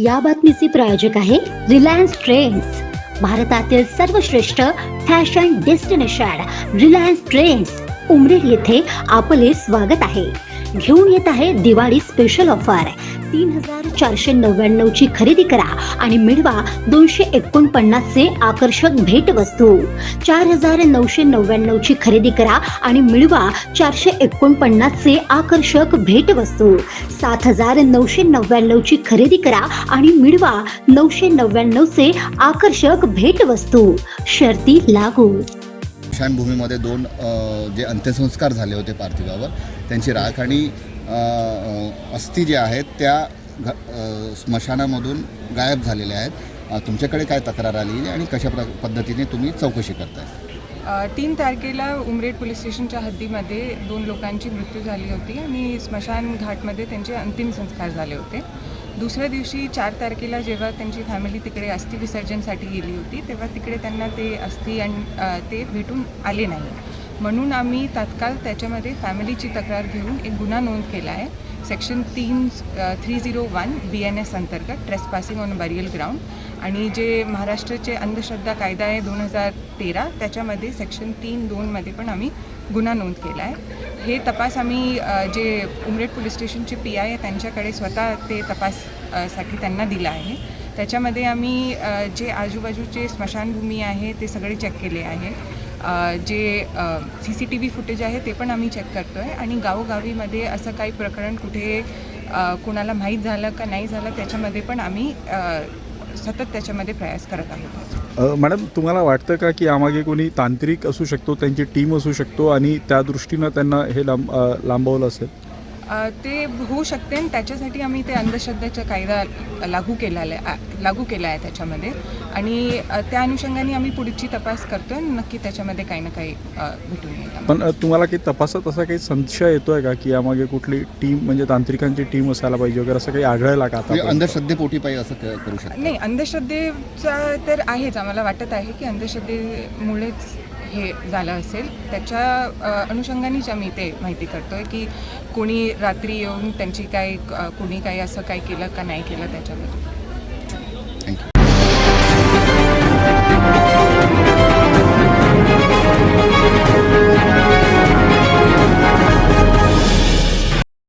या बातमीचे प्रायोजक आहे रिलायन्स ट्रेंड्स भारतातील सर्वश्रेष्ठ fashion destination Reliance Trends Umred येथे आपले स्वागत आहे. घेऊन येत आहे दिवाळी स्पेशल ऑफर तीन हजार चारशे नव्याण्णवची खरेदी करा आणि मिळवा दोनशे एकोणपन्नासचे आकर्षक भेटवस्तू. चार हजार नऊशे नव्याण्णवची खरेदी करा आणि मिळवा चारशे एकोणपन्नासचे आकर्षक भेटवस्तू. सात हजार नऊशे नव्याण्णवची खरेदी करा आणि मिळवा नऊशे नव्याण्णवचे आकर्षक भेटवस्तू. शर्ती लागू. स्मशानभूमीमध्ये दोन जे अंत्यसंस्कार झाले होते पार्थिवावर त्यांची राख आणि अस्थि ज्या आहेत त्या घ स्मशानामधून गायब झालेल्या आहेत. तुमच्याकडे काय तक्रार आली आणि कशा प्र पद्धतीने तुम्ही चौकशी करताय? तीन तारखेला उमरेड पोलीस स्टेशनच्या हद्दीमध्ये दोन लोकांची मृत्यू झाली होती आणि स्मशान घाटमध्ये त्यांचे अंतिम संस्कार झाले होते. दुसऱ्या दिवशी चार तारखेला जेव्हा त्यांची फॅमिली तिकडे अस्थि विसर्जनसाठी गेली होती तेव्हा तिकडे त्यांना ते अस्थि आणि ते भेटून आले नाही. म्हणून आम्ही तात्काळ त्याच्यामध्ये फॅमिलीची तक्रार घेऊन एक गुन्हा नोंद केला आहे. सेक्शन तीन three zero one B N S अंतर्गत ट्रेसपासिंग ऑन बरियल ग्राउंड आणि जे महाराष्ट्राचे अंधश्रद्धा कायदा आहे दोन हजार तेरा त्याच्यामध्ये सेक्शन तीन दोनमध्ये पण आम्ही गुन्हा नोंद केला आहे. हे तपास आम्ही जे उमरेड पोलीस स्टेशनचे पी आय आहे त्यांच्याकडे स्वतः ते तपाससाठी त्यांना दिलं आहे. त्याच्यामध्ये आम्ही जे आजूबाजूचे स्मशानभूमी आहे ते सगळे चेक केले आहे. जे C C T V footage आहे ते पण आम्ही चेक करतो आहे आणि गावोगावीमध्ये असं काही प्रकरण कुठे कोणाला कुणाला माहीत झालं का नाही झालं त्याच्यामध्ये पण आम्ही सतत त्याच्यामध्ये प्रयास करत आहोत. मॅडम तुम्हाला वाटतं का की यामागे कोणी तांत्रिक असू शकतो त्यांची टीम असू शकतो आणि त्या दृष्टीनं त्यांना हे लांब लांबवलं असेल? ते होऊ शकते आणि त्याच्यासाठी आम्ही ते अंधश्रद्धेचा कायदा लागू केलेला आहे लागू केला आहे त्याच्यामध्ये. आणि त्या अनुषंगाने आम्ही पुढची तपास करतो आहे नक्की त्याच्यामध्ये काही ना काही भेटून येईल. पण तुम्हाला काही तपासात असा काही संशय येतोय का की यामागे कुठली टीम म्हणजे तांत्रिकांची टीम असायला पाहिजे वगैरे असं काही आढळला का म्हणजे अंधश्रद्धेपोटी पाहिजे असं करू शकता. नाही अंधश्रद्धेचा तर आहेच. आम्हाला वाटत आहे की अंधश्रद्धेमुळेच हे झालं असेल. त्याच्या अनुषंगानेच आम्ही ते माहिती करतो आहे की कोणी रात्री येऊन त्यांची काय कोणी काही असं काही केलं का नाही केलं त्याच्याबद्दल